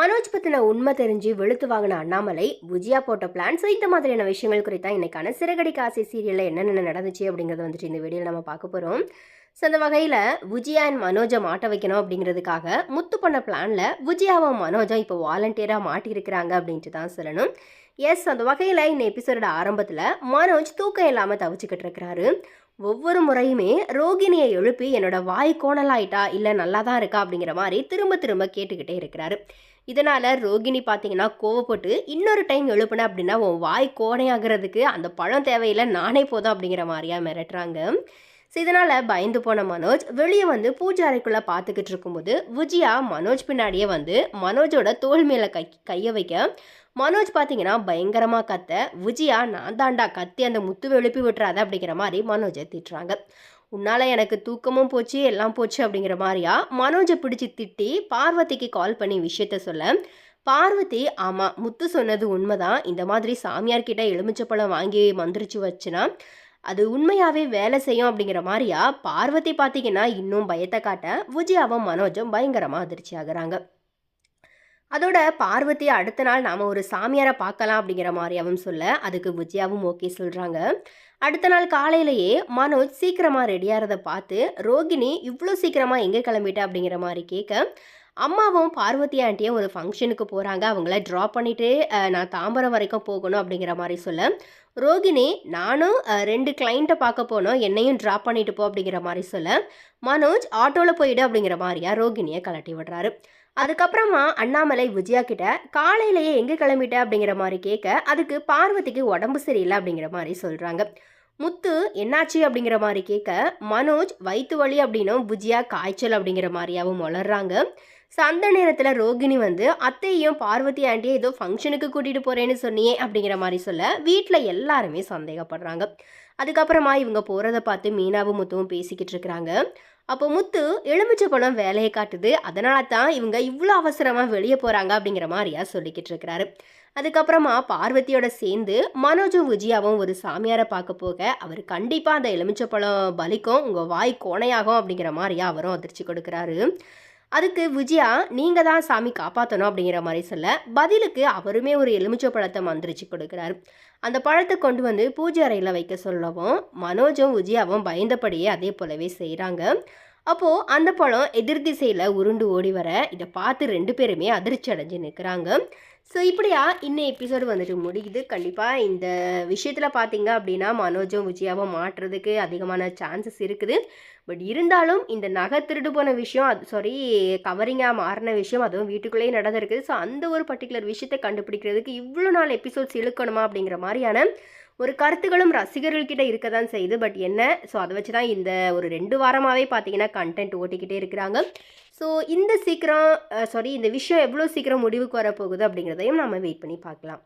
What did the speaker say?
மனோஜ் பத்தின உண்மை தெரிஞ்சு வெளுத்து வாங்கின அண்ணாமலை விஜயா போட்ட பிளான்ஸ் இந்த மாதிரியான விஷயங்கள் குறித்தா இன்னைக்கான சிறகடி காசி சீரியலில் என்னென்ன நடந்துச்சு அப்படிங்கிறது வந்துட்டு இந்த வீடியோவில் நம்ம பார்க்க போகிறோம் ஸோ அந்த வகையில் விஜயா அண்ட் மனோஜை மாட்ட வைக்கணும் அப்படிங்கிறதுக்காக முத்து பண்ண பிளானில் விஜயாவும் மனோஜும் இப்போ வாலண்டியராக மாட்டியிருக்கிறாங்க அப்படின்ட்டு தான் சொல்லணும். எஸ் அந்த வகையில் இந்த எபிசோட ஆரம்பத்தில் மனோஜ் தூக்கம் இல்லாமல் தவிச்சுக்கிட்டு இருக்கிறாரு. ஒவ்வொரு முறையுமே ரோகிணியை எழுப்பி என்னோட வாய் கோணலாயிட்டா? இல்லை நல்லா தான் இருக்கா? அப்படிங்கிற மாதிரி திரும்ப திரும்ப கேட்டுக்கிட்டே இருக்கிறாரு. இதனால் ரோகிணி பார்த்தீங்கன்னா கோவப்பட்டு இன்னொரு டைம் எழுப்புனேன் அப்படின்னா உன் வாய் கோணையாகிறதுக்கு அந்த பழம் தேவையில்லை நானே போதும் அப்படிங்கிற மாதிரியா மிரட்டுறாங்க. ஸோ இதனால் பயந்து போன மனோஜ் வெளியே வந்து பூஜை அறைக்குள்ளே பார்த்துக்கிட்டு இருக்கும்போது விஜயா மனோஜ் பின்னாடியே வந்து மனோஜோட தோல் மேலே கை கையை வைக்க மனோஜ் பார்த்தீங்கன்னா பயங்கரமாக கத்த விஜயா நான் தாண்டா கத்தி அந்த முத்து எழுப்பி விட்டுறாத அப்படிங்கிற மாதிரி மனோஜை திட்டுறாங்க. உன்னால் எனக்கு தூக்கமும் போச்சு எல்லாம் போச்சு அப்படிங்கிற மாதிரியா? மனோஜை பிடிச்சி திட்டி பார்வதிக்கு கால் பண்ணி விஷயத்த சொல்ல. பார்வதி ஆமாம் முத்து சொன்னது உண்மைதான். இந்த மாதிரி சாமியார்கிட்ட எலுமிச்சப்பழம் வாங்கி மந்திரிச்சு வச்சுனா அது உண்மையாகவே வேலை செய்யும் அப்படிங்கிற மாதிரியா? பார்வதி பார்த்தீங்கன்னா இன்னும் பயத்தை காட்ட விஜயாவும் மனோஜும் பயங்கரமாக அதிர்ச்சி ஆகுறாங்க அதோட பார்வதி அடுத்த நாள் நாம் ஒரு சாமியாரை பார்க்கலாம் அப்படிங்கிற மாதிரியாவும் சொல்ல அதுக்கு விஜயாவும் ஓகே சொல்கிறாங்க அடுத்த நாள் காலையிலேயே மனோஜ் சீக்கிரமாக ரெடியாகிறத பார்த்து ரோகிணி இவ்வளோ சீக்கிரமாக எங்கே கிளம்பிட்ட அப்படிங்கிற மாதிரி கேட்க அம்மாவும் பார்வதி ஆண்டியும் ஒரு ஃபங்க்ஷனுக்கு போகிறாங்க அவங்கள ட்ராப் பண்ணிவிட்டு நான் தாம்பரம் வரைக்கும் போகணும் அப்படிங்கிற மாதிரி சொல்ல ரோகிணி நானும் ரெண்டு கிளைண்ட்டை பார்க்க போனோம். என்னையும் ட்ராப் பண்ணிட்டு போ அப்படிங்கிற மாதிரி சொல்ல மனோஜ் ஆட்டோவில் போயிடு அப்படிங்கிற மாதிரியா ரோகிணியை கலட்டி விடுறாரு. அதுக்கப்புறமா அண்ணாமலை விஜயா கிட்ட காலையிலேயே எங்கே கிளம்பிட்ட? அப்படிங்கிற மாதிரி கேட்க அதுக்கு பார்வதிக்கு உடம்பு சரியில்லை அப்படிங்கிற மாதிரி சொல்கிறாங்க முத்து என்னாச்சு? அப்படிங்கிற மாதிரி கேட்க மனோஜ் வயிற்று வலி அப்படின்னும் விஜயா காய்ச்சல் அப்படிங்கிற மாதிரியாவும் வளர்றாங்க ஸோ அந்த நேரத்தில் ரோகிணி வந்து அத்தையும் பார்வதி ஆண்டியை ஏதோ ஃபங்க்ஷனுக்கு கூட்டிகிட்டு போகிறேன்னு சொன்னியே அப்படிங்கிற மாதிரி சொல்ல வீட்டில் எல்லாருமே சந்தேகப்படுறாங்க. அதுக்கப்புறமா இவங்க போகிறத பார்த்து மீனாவும் முத்துவும் பேசிக்கிட்டு இருக்கிறாங்க. அப்போ முத்து எலுமிச்சை பழம் வேலையை காட்டுது. அதனால தான் இவங்க இவ்வளோ அவசரமாக வெளியே போகிறாங்க அப்படிங்கிற மாதிரியா சொல்லிக்கிட்டு இருக்கிறாரு. அதுக்கப்புறமா பார்வதியோட சேர்ந்து மனோஜும் விஜயாவும் ஒரு சாமியாரை பார்க்க போக அவர் கண்டிப்பாக அந்த எலுமிச்சை பழம் பலிக்கும் உங்கள் வாய் கோணையாகும் அப்படிங்கிற மாதிரியா அவரும் அதிர்ச்சி கொடுக்குறாரு. அதுக்கு விஜயா நீங்கள் தான் சாமி காப்பாற்றணும் அப்படிங்கிற மாதிரி சொல்ல பதிலுக்கு அவருமே ஒரு எலுமிச்சை பழத்தை மந்திரிச்சு கொடுக்குறாரு. அந்த பழத்தை கொண்டு வந்து பூஜை அறையில் வைக்க சொல்லவும் மனோஜும் விஜயாவும் பயந்தபடியே அதே போலவே செய்கிறாங்க அப்போது அந்த பழம் எதிர் திசையில் உருண்டு ஓடி வர இதை பார்த்து ரெண்டு பேருமே அதிர்ச்சி அடைஞ்சு நிற்கிறாங்க ஸோ இப்படியா இன்னும் எபிசோடு வந்துட்டு முடியுது. கண்டிப்பாக இந்த விஷயத்தில் பார்த்தீங்க அப்படின்னா மனோஜும் விஜயாவும் மாட்டுறதுக்கு அதிகமான சான்சஸ் இருக்குது. பட் இருந்தாலும் இந்த நகை திருடு போன விஷயம் அது சாரி கவரிங்காக மாறின விஷயம் அதுவும் வீட்டுக்குள்ளேயே நடந்திருக்குது. ஸோ அந்த ஒரு பர்டிகுலர் விஷயத்தை கண்டுபிடிக்கிறதுக்கு இவ்வளோ நாள் எபிசோட்ஸ் இழுக்கணுமா அப்படிங்கிற மாதிரியான ஒரு கருத்துகளும் ரசிகர்கள்கிட்ட இருக்க தான் செய்யுது. பட் என்ன? ஸோ அதை வச்சு தான் இந்த ஒரு ரெண்டு வாரமாகவே பார்த்தீங்கன்னா கண்டென்ட் ஓட்டிக்கிட்டே இருக்கிறாங்க. ஸோ இந்த சீக்கிரம் சாரி இந்த விஷயம் எவ்வளோ சீக்கிரம் முடிவுக்கு வரப்போகுது அப்படிங்கிறதையும் நம்ம வெயிட் பண்ணி பார்க்கலாம்.